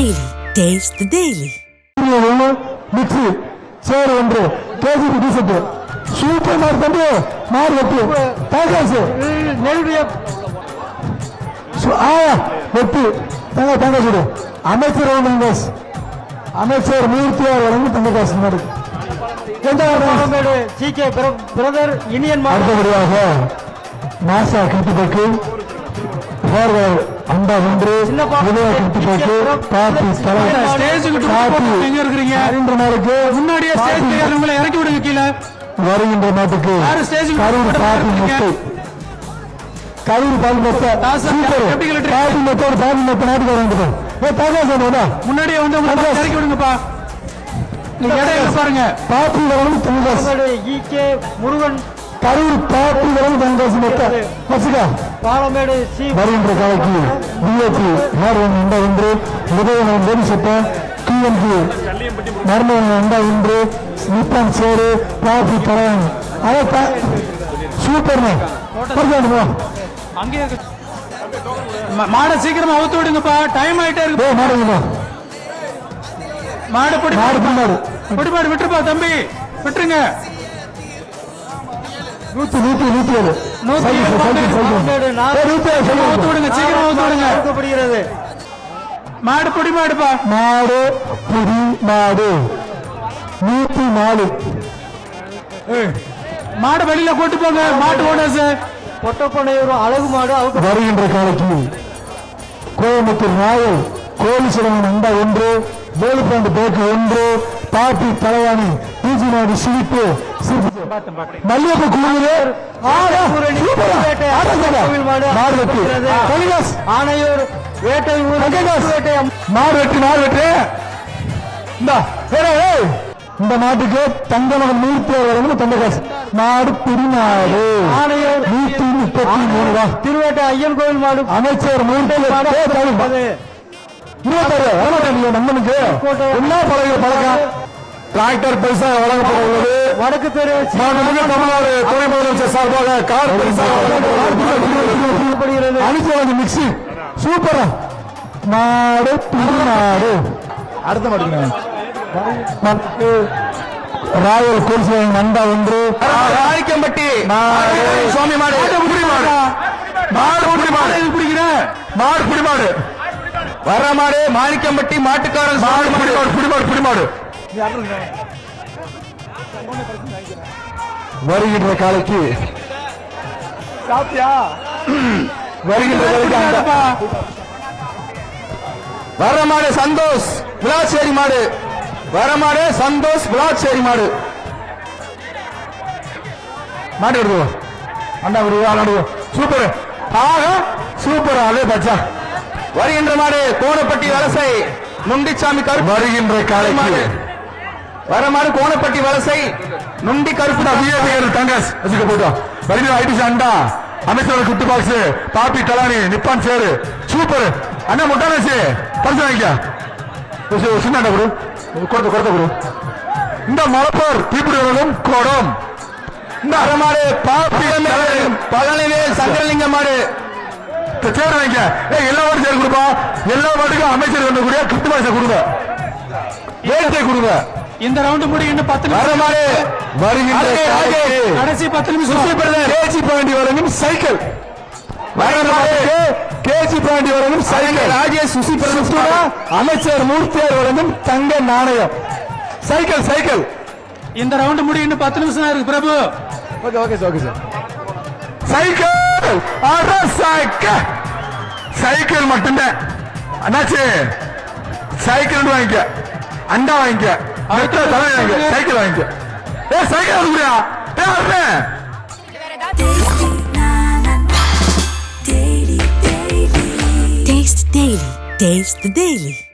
Daily. Taste the Daily. ஒன்று mixie chair ஒன்று கேஜிபி டீசெட்டு சூப்பர் மார்க் தம்பி மார் வெட்டு தேங்காசு நெருடைய ஆயா வெட்டு தங்க தங்க சுடு அமைச்சர் ஒன்று அமைச்சர் மூர்த்தியார் வழங்கி தங்க காசு மாடு எந்த Palamedu C K brother Iniyan மாடு அடுத்தபடியாக நாசா கிருத்திபக்கு பார்வர் அண்டா ஒன்று தலைவர் பாப்பி போட்டு இருக்கிறீங்க? வருகின்ற நாளுக்கு முன்னாடியே உங்களை இறக்கி விடுங்க கீழே. வருகின்ற நாட்டுக்கு கரூர் போட்டு? முட்டை கரூர் பால் மொத்த? பாப்பி மொத்த ஒரு பாப்பி மொத்த நாட்டுக்கு வந்துட்டு. ஏ பிரகாசம் முன்னாடியே வந்து. இறக்கி விடுங்கப்பா. பாருங்க. கே முருகன் கரூர் தங்காசு மொத்த. வச்சுக்கா. வருகின்ற காலைக்கு டிஏபி மார்வன் உண்டா ஒன்று உதயவன் வெடி சட்ட டிஎம்பி மர்மவன் உண்டா ஒன்று நிப்பான் சேரு பாபி தலைவன் அதை சூப்பர்ண்ணே பரவாயில்லைமா அங்கே மாடை சீக்கிரமா அவுத்து விடுங்கப்பா. டைம் ஆயிட்டே இருக்கு. ஏ மாடுங்கம்மா மாடு. பிடி மாடு. பிடி மாடு விட்டுருப்பா தம்பி. விட்டுருங்க. நூத்தி நூத்தி நூத்தி ஏழு. நூத்தி விடுங்க சீக்கிரம் விடுங்க. மாடு பிடி மாடுப்பா மாடு புடி மாடு. நூத்தி நாலு. மாடு வெளியில கூட்டு போங்க. மாட்டு ஓனர்ஸ் பொட்டப்பனையூர் அழகு மாடு அவுக்க வருகின்ற காலைக்கு கோயம்புத்தூர் நாயல் கோலிசிலவன் அண்டா ஒன்று வேலுப்பாண்டு பேக்கு ஒன்று பாப்பி தலைவாணி பிஜி நாடு சிரிப்பு கோவில் மாடு மாடு வெட்டி. மாடு வெட்டி மாடு வெட்டு. இந்த இந்த நாட்டுக்கு தங்கமகன் நூற்றி அறுபது தங்க காசு நாடு திருநாடு ஆணையர் நூத்தி முப்பத்தி மூணு ரூபா. திருவேட்டை ஐயன் கோவில் மாடு. அமைச்சர் மூன்று இருபத்தாறு நம்மனுக்கு என்ன பழகிற பழக்கம்? டிராக்டர் பரிசா வழங்கப்பட உள்ளது வடக்கு தெரு தமிழ்நாடு துணை முதலமைச்சர் சார்பாக கார் பரிசா செய்யப்படுகிறது அனுப்பி வந்து மிக்சி சூப்பரா. நாடு திருநாடு அடுத்த மாட்டீங்க ராயல் கோல்சிவன் நண்டா ஒன்று. ராணிக்கம்பட்டி மாடு சுவாமி மாடு. மாடு. புடி மாடு. பிடிக்கிற மாடு புடி மாடு. வர மாடு மாணிக்கம்பட்டி மாட்டுக்காரன் மாடு புடி மாடு புடி மாடு புடி மாடு. வருகின்ற காலைக்கு. வருகின்ற காலைக்கு அந்த வர மாடு சந்தோஷ் விளாச்சேரி மாடு. வர மாடு சந்தோஷ் விளாச்சேரி மாடு. மாட்டு விடுவோம் அண்ணா விடுவோம் சூப்பர். ஆக சூப்பர் அதே பச்சா. வருகின்ற மாடு கோணப்பட்டி வலசை நுண்டிச்சாமி கருப்பு. வருகின்ற காலைக்கு. வர மாடு கோணப்பட்டி வலசை நுண்டி கருப்பு பிஏபிஎல் தங்கஸ். வச்சுக்க போட்டோம் வருகிற ஐடி அண்டா. அமைச்சரோட குத்து பாக்ஸ் பாப்பி கலானி நிப்பான் சேரு. சூப்பர். அண்ணா முட்டானாச்சு பரிசு வாங்கிக்க. சின்ன குரு கொடுத்த கொடுத்த குரு இந்த மலப்பூர் தீப்பிடி உலகம் கோடம். இந்த வர மாடு பாப்பி பழனிவேல் சங்கரலிங்க மாடு. சேர் வாங்கிக்க. ஏய் எல்லா மாடும் சேர் கொடுப்பா. எல்லா மாட்டுக்கும் அமைச்சர் கூடிய குத்து பாக்ஸை கொடுங்க. ஏற்றை கொடுங்க. இந்த ரவுண்ட் முடி இன்னும் பத்து நிமிஷம். கடைசி பத்து நிமிஷம். கேஜி பாண்டி வழங்கும் சைக்கிள். கேஜி பாண்டி வழங்கும் சைக்கிள். ராஜேஷ் சுசி அமைச்சர் மூர்த்தியார் வழங்கும் தங்க நாணயம். Cycle cycle. இந்த ரவுண்ட் முடி இன்னும் பத்து நிமிஷம் இருக்கு Prabhu. Okay okay sir okay sir. Cycle அட சைக்கிள் சைக்கிள் மட்டும்தான். அண்ணாச்சி சைக்கிள் வாங்கிக்க. அண்டா வாங்கிக்க. அடுத்த தலை வாங்கி சைக்கிள் வாங்கி ஏ சைக்கிள் அதுக்குடியா ஏ வர்றேன் Taste the daily.